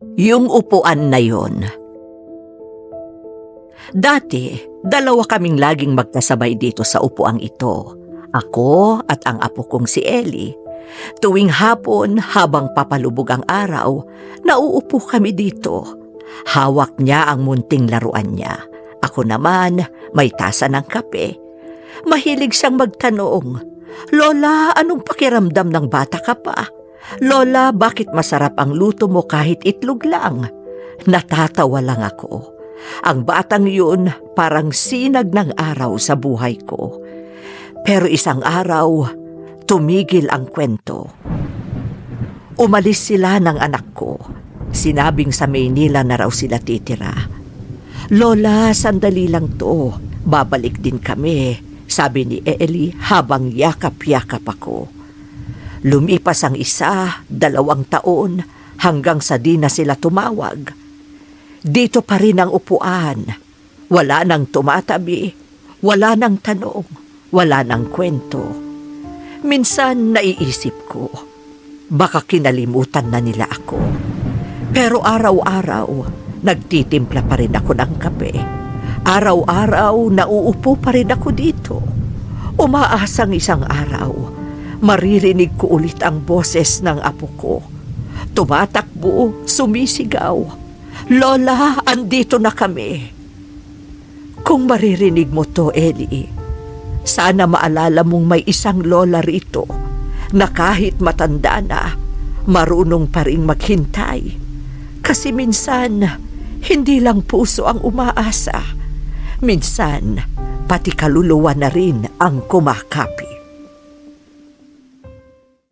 Yung upuan na yon. Dati, dalawa kaming laging magkasabay dito sa upuang ito. Ako at ang apo kong si Ellie. Tuwing hapon habang papalubog ang araw, nauupo kami dito. Hawak niya ang munting laruan niya. Ako naman, may tasa ng kape. Mahilig siyang magtanong, Lola, anong pakiramdam ng bata ka pa? Lola, bakit masarap ang luto mo kahit itlog lang? Natatawa lang ako. Ang batang yun parang sinag ng araw sa buhay ko. Pero isang araw, tumigil ang kwento. Umalis sila ng anak ko. Sinabing sa Maynila na raw sila titira. Lola, sandali lang to. Babalik din kami, sabi ni Eli habang yakap-yakap ako. Lumipas ang isa, dalawang taon, hanggang sa di na sila tumawag. Dito pa rin ang upuan. Wala nang tumatabi, wala nang tanong, wala nang kwento. Minsan naiisip ko, baka kinalimutan na nila ako. Pero araw-araw, nagtitimpla pa rin ako ng kape. Araw-araw, nauupo pa rin ako dito. Umaasang isang araw, maririnig ko ulit ang boses ng apo ko. Tumatakbo, sumisigaw. Lola, andito na kami. Kung maririnig mo to, Eli, sana maalala mong may isang lola rito na kahit matanda na, marunong pa rin maghintay. Kasi minsan, hindi lang puso ang umaasa. Minsan, pati kaluluwa na rin ang kumakapi.